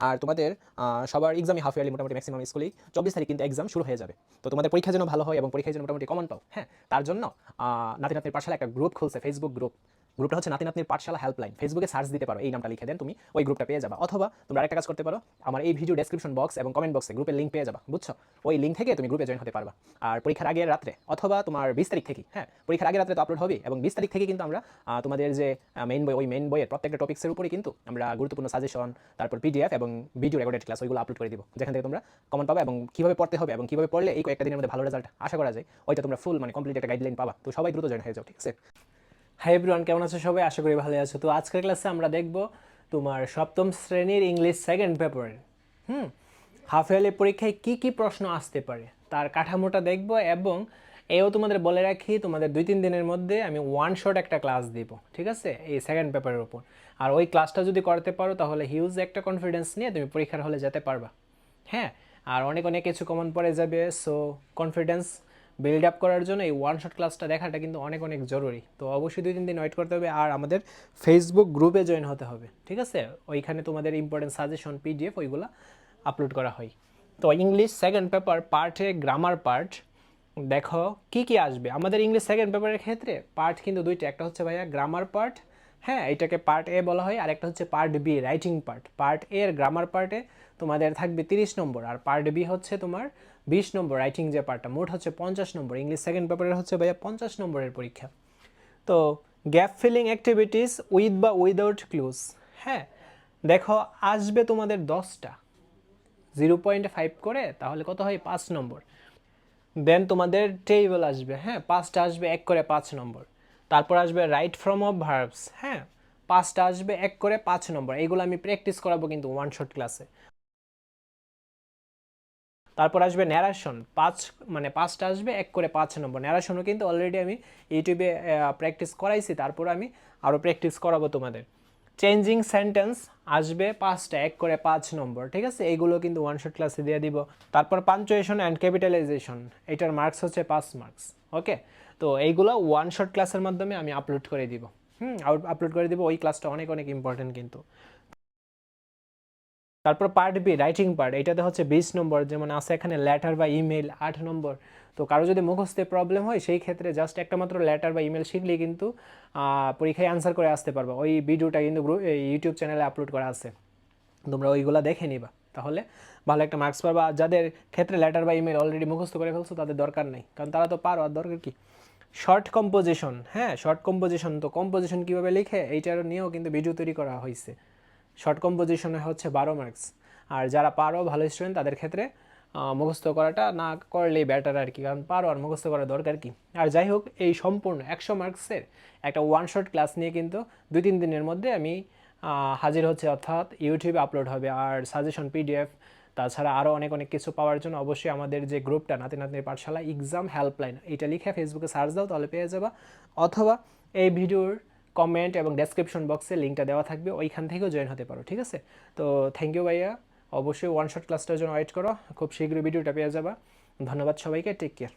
আর তোমাদের সবার এক্সামই হাফ ইয়ারলি মোটামুটি ম্যাক্সিমাম স্কুলেই চব্বিশ তারিখ কিন্তু এক্সাম শুরু হয়ে যাবে। তো তোমাদের পরীক্ষা যেন ভালো হয় এবং পরীক্ষায় যেন মোটামুটি কমন পাও। হ্যাঁ তার জন্য নাতি নাতির পাশালে একটা গ্রুপ খুলছে ফেসবুক গ্রুপ গ্রুপটা হচ্ছে নাতি নাতনির পাঠশালা হেল্পলাইন ফেসবুকে সার্চ দিতে পারো, এই নামটা লিখে দেন তুমি, ওই গ্রুপটা পেয়ে যাবা। অথবা তোমরা আরেকটা কাজ করতে পারো, আমার এই ভিডিও ডেসক্রিপশন বক্স এবং কমেন্ট বক্সে গ্রুপের লিঙ্ক পেয়ে যাবা, বুঝছ? ওই লিঙ্ক থেকে তুমি গ্রুপে জয়েন হতে পারবা। আর পরীক্ষার আগের রাত্রে, অথবা তোমার বিশ তারিখ থেকে হ্যাঁ পরীক্ষার আগের রাত্রে তো আপলোড হবে এবং বিশ তারিখ থেকে কিন্তু আমরা তোমাদের যে মেইন বই, ওই মেইন বইয়ের প্রত্যেকটা টপিক্সের উপরে কিন্তু আমরা গুরুত্বপূর্ণ সাজেশন তারপর পিডিএফ এবং ভিডিও রেকর্ডেড ক্লাস ওইগুলো আপলোড করে দিব। যেখান থেকে তোমরা কমন পাবা এবং কীভাবে পড়তে হবে এবং কীভাবে পড়লে এই কয়েকটা দিনের মধ্যে ভালো রেজাল্ট আশা করা যায়, ওইটা তোমরা ফুল মানে কমপ্লিট একটা গাইডলাইন পাবা। তো সবাই দ্রুত জয়েন হয়ে যাও, ঠিক আছে? হাই এভরিওয়ান কেমন আছো সবাই? আশা করি ভালো আছো। তো আজকের ক্লাসে আমরা দেখব তোমার সপ্তম শ্রেণির ইংলিশ সেকেন্ড পেপারের হুম? হাফ ইয়ারলি পরীক্ষায় কি কি প্রশ্ন আসতে পারে? তার কাঠামোটা দেখব এবং এও তোমাদের বলে রাখি, তোমাদের দুই তিন দিনের মধ্যে আমি ওয়ান শট একটা ক্লাস দিব, ঠিক আছে? এই সেকেন্ড পেপারের উপর। আর ওই ক্লাসটা যদি করতে পারো, তাহলে হিউজ একটা কনফিডেন্স নিয়ে তুমি পরীক্ষার হলে যেতে পারবা। হ্যাঁ? আর অনেক অনেক কিছু কমন পড়ে যাবে সো কনফিডেন্স বিল্ড আপ করার জন্য এই ওয়ান শট ক্লাসটা দেখাটা কিন্তু অনেক অনেক জরুরি। তো অবশ্যই দুই, তিন দিন ওয়েট করতে হবে আর আমাদের ফেসবুক গ্রুপে জয়েন হতে হবে, ঠিক আছে? ওইখানে তোমাদের ইম্পর্টেন্ট সাজেশন পিডিএফ ওইগুলো আপলোড করা হয়। তো ইংলিশ সেকেন্ড পেপার পার্টে গ্রামার পার্ট দেখো কি কি আসবে? আমাদের ইংলিশ সেকেন্ড পেপারের ক্ষেত্রে পার্ট কিন্তু দুইটা, একটা হচ্ছে ভাইয়া গ্রামার পার্ট হ্যাঁ এটাকে পার্ট এ বলা হয় আর একটা হচ্ছে part B writing part part A এর গ্রামার পার্টে তোমাদের থাকবে তিরিশ নম্বর, আর পার্ট বি হচ্ছে তোমার বিশ নম্বর রাইটিং যে পার্টটা মোট হচ্ছে পঞ্চাশ নম্বর ইংলিশ সেকেন্ড পেপারের হচ্ছে ভাইয়া পঞ্চাশ নম্বরের পরীক্ষা। তো গ্যাপ ফিলিং অ্যাক্টিভিটিস উইথ বা উইদাউট ক্লুজ হ্যাঁ দেখো আসবে তোমাদের দশটা জিরো পয়েন্ট ফাইভ করে, তাহলে কত হয়? পাঁচ নম্বর। দেন তোমাদের টেবিল আসবে হ্যাঁ পাঁচটা আসবে, এক করে পাঁচ নম্বর। তারপর আসবে রাইট ফ্রম অফ ভার্বস হ্যাঁ? পাঁচটা আসবে, এক করে পাঁচ নম্বর। এইগুলো আমি প্র্যাকটিস করাবো কিন্তু ওয়ান শট ক্লাসে তারপর আসবে ন্যারেশন পাঁচ মানে পাঁচটা আসবে, এক করে পাঁচ নম্বর। ন্যারেশনও কিন্তু অলরেডি আমি ইউটিউবে প্র্যাকটিস করাইছি, তারপর আমি আরও প্র্যাকটিস করাবো তোমাদের। চেঞ্জিং সেন্টেন্স আসবে পাঁচটা, এক করে পাঁচ নম্বর, ঠিক আছে? এইগুলো কিন্তু ওয়ান শট ক্লাসে দিয়ে দিব। তারপর পাঞ্চুয়েশন অ্যান্ড ক্যাপিটালাইজেশন এটার মার্কস হচ্ছে পাঁচ মার্কস ওকে তো এইগুলো ওয়ান শট ক্লাসের মাধ্যমে আমি আপলোড করে দিব। হুম আপলোড করে দিব। ওই ক্লাসটা অনেক অনেক ইম্পর্টেন্ট কিন্তু। তারপর পার্ট বি রাইটিং পার্ট এটাতে হচ্ছে বিশ নম্বর যেমন আছে এখানে লেটার বা ইমেল আট নম্বর তো কারও যদি মুখস্থে প্রবলেম হয়, সেই ক্ষেত্রে জাস্ট একটা মাত্র লেটার বা ইমেল শিখলে কিন্তু পরীক্ষায় আনসার করে আসতে পারবে। ওই ভিডিওটা কিন্তু ইউটিউব চ্যানেলে আপলোড করা আছে। তোমরা ওইগুলো দেখে নিবা। তাহলে ভালো একটা মার্কস পাবা। যাদের ক্ষেত্রে লেটার বা ইমেল অলরেডি মুখস্থ করে ফেলছো, তাদের দরকার নেই। কারণ তারা তো পারো, আর দরকার কি? শর্ট কম্পোজিশন হ্যাঁ শর্ট কম্পোজিশন তো কম্পোজিশন কীভাবে লিখে এইটার নিয়েও কিন্তু ভিডিও তৈরি করা হয়েছে। শর্ট কম্পোজিশনে হচ্ছে বারো মার্কস আর যারা পারো, ভালো স্টুডেন্ট তাদের ক্ষেত্রে মুখস্থ করাটা না করলেই বেটার আর কি। কারণ পারো আর মুখস্থ করার দরকার কি? আর যাই হোক, এই সম্পূর্ণ একশো মার্কসের একটা ওয়ান শট ক্লাস নিয়ে কিন্তু দুই তিন দিনের মধ্যে আমি হাজির হচ্ছে, অর্থাৎ ইউটিউবে আপলোড হবে আর সাজেশন পিডিএফ তাছাড়া আরও অনেক অনেক কিছু পাওয়ার জন্য অবশ্যই আমাদের যে গ্রুপটা নাতি নাতনির পাঠশালা এক্সাম হেল্পলাইন এটা লিখে ফেসবুকে সার্চ দাও, তাহলে পেয়ে যাবা। অথবা এই ভিডিওর কমেন্ট এবং ডেসক্রিপশন বক্সে লিঙ্কটা দেওয়া থাকবে, ওইখান থেকেও জয়েন হতে পারো, ঠিক আছে? তো থ্যাংক ইউ ভাইয়া। অবশ্যই ওয়ান শট ক্লাসটার জন্য ওয়েট করো, খুব শীঘ্রই ভিডিওটা পেয়ে যাবা। ধন্যবাদ সবাইকে টেক কেয়ার